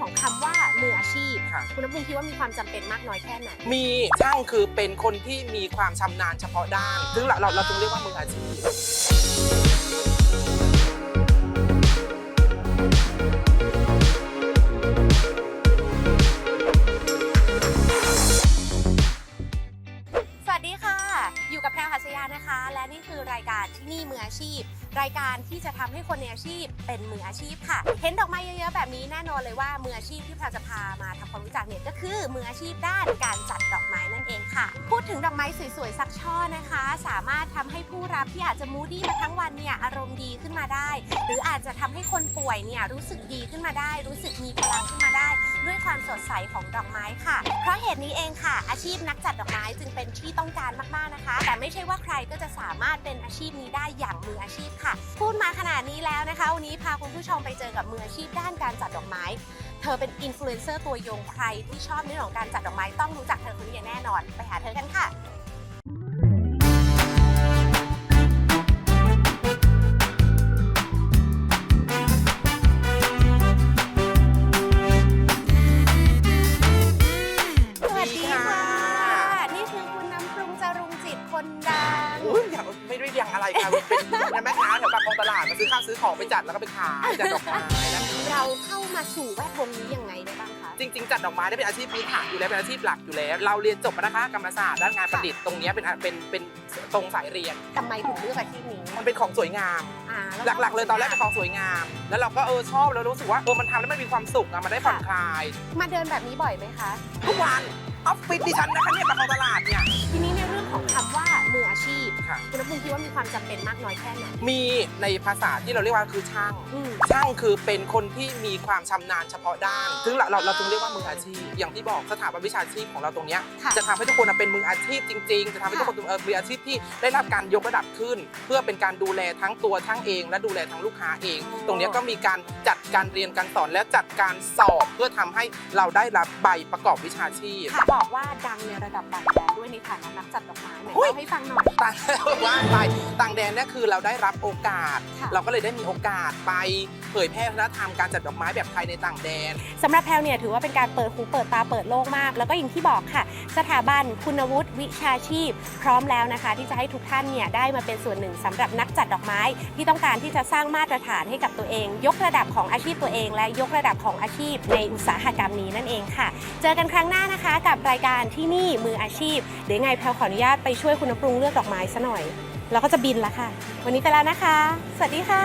ของคำว่ามืออาชีพ ค่ะ คุณน้ำพุงคิดว่ามีความจำเป็นมากน้อยแค่ไหน มีช่างคือเป็นคนที่มีความชำนาญเฉพาะด้านซึ่งเราเราเราจึงเรียกว่ามืออาชีพ สวัสดีค่ะ อยู่กับแพรวหัสยานะคะ และนี่คือรายการที่นี่มืออาชีพ รายการที่จะทำให้คนในอาชีพเป็นมืออาชีพค่ะ เห็นดอกไม้เยอะๆแบบนี้แน่นอนเลยว่ามืออาชีพที่พรวจะพามาทำความรู้จักเนี่ยก็คือมืออาชีพด้านการจัดดอกไม้นั่นเองค่ะ พูดถึงดอกไม้สวยๆสักช่อนะคะ สามารถทำให้ผู้รับที่อาจจะมูดี้มาทั้งวันเนี่ยอารมณ์ดีขึ้นมาได้ หรืออาจจะทำให้คนป่วยเนี่ยรู้สึกดีขึ้นมาได้ รู้สึกมีพ ควของดอกไม้ค่ะ เพราะเหตุนี้เองค่ะ อาชีพนักจัดดอกไม้จึงเป็นที่ต้องการมากๆนะคะ แต่ไม่ใช่ว่าใครก็จะสามารถเป็นอาชีพนี้ได้อย่างมืออาชีพค่ะ พูดมาขนาดนี้แล้วนะคะ วันนี้พาคุณผู้ชมไปเจอกับมืออาชีพด้านการจัดดอกไม้เธอเป็นอินฟลูเอนเซอร์ตัวยงใครที่ชอบในเรื่องของการจัดดอกไม้ต้องรู้จักเธอคนนี้อย่างแน่นอน ไปหาเธอกันค่ะ คนดังอุ้ยอย่างไม่ได้ยังอะไรค่ะเป็นแม่ค้าแถวปากคลองตลาดมาซื้อข้าวซื้อของไปจัดแล้วก็ไปขายจัดดอกไม้นะเราเข้ามาสู่แวดวงนี้ยังไงได้บ้างคะจริง ๆ จัดดอกไม้ได้เป็นอาชีพพื้นฐานอยู่แล้วเป็นอาชีพหลักอยู่แล้ว เราเรียนจบมานะคะกรรมศาสตร์ด้านงานประดิษฐ์ตรงเนี้ยเป็นเป็นเป็นตรงสายเรียนทำไมถึงเลือกอาชีพนี้มันเป็นของสวยงามอ่าหลักๆ เลยตอนแรกเป็นของสวยงาม แล้วเราก็เออชอบแล้วรู้สึกว่าเออมันทำแล้วมันมีความสุขอะมันได้ผ่อนคลาย มาเดินแบบนี้บ่อยไหมคะทุกวันออฟฟิศดิฉันนะคะเนี่ยปากคลองตลาดเนี่ยทีนี้ในเรื่องของคำว่ามืออา ชีพค่ะ คุณน้ำพุงคิดว่ามีความจำเป็นมากน้อยแค่ไหน มีในภาษาที่เราเรียกว่าคือช่าง อืม ช่างคือเป็นคนที่มีความชำนาญเฉพาะด้าน ซึ่งเราเราเราจึงเรียกว่ามืออาชีพ อย่างที่บอกสถาบันวิชาชีพของเราตรงเนี้ยค่ะจะทำให้ทุกคนเป็นมืออาชีพจริง ๆ จะทำให้ทุกคนเอ่อมืออาชีพที่ได้รับการยกระดับขึ้น เพื่อเป็นการดูแลทั้งตัวช่างเอง และดูแลทั้งลูกค้าเองตรงเนี้ยก็มีการจัดการเรียนการสอนและจัดการสอบเพื่อทำให้เราได้รับใบประกอบวิชาชีพ ค่ะบอกว่าดังในระดับต่างแดนด้วยในฐานะนักจัดดอกไม้ไหนอุ๊ยเล่า ให้ฟังหน่อย ต่างว่าไปต่างแดนเนี่ยคือเราได้รับโอกาส ค่ะ เราก็เลยได้มีโอกาสไปเผยแพร่วัฒนธรรมการจัดดอกไม้แบบไทยในต่างแดน สำหรับแพลวเนี่ยถือว่าเป็นการเปิดหูเปิดตาเปิดโลกมาก แล้วก็อย่างที่บอกค่ะ สถาบันคุณวุฒิวิชาชีพ พร้อมแล้วนะคะ ที่จะให้ทุกท่านเนี่ยได้มาเป็นส่วนหนึ่งสำหรับนักจัดดอกไม้ ที่ต้องการที่จะสร้างมาตรฐานให้กับตัวเอง ยกระดับของอาชีพตัวเอง และยกระดับของอาชีพในอุตสาหกรรมนี้นั่นเองค่ะ เจอกันครั้งหน้านะคะ กับรายการที่นี่มืออาชีพเดี๋ยวยังไงแพลวขออนุญาตไปช่วยคุณน้ำปรุงเลือกดอกไม้ซะหน่อย แล้วก็จะบินละค่ะ วันนี้ไปแล้วนะคะ สวัสดีค่ะ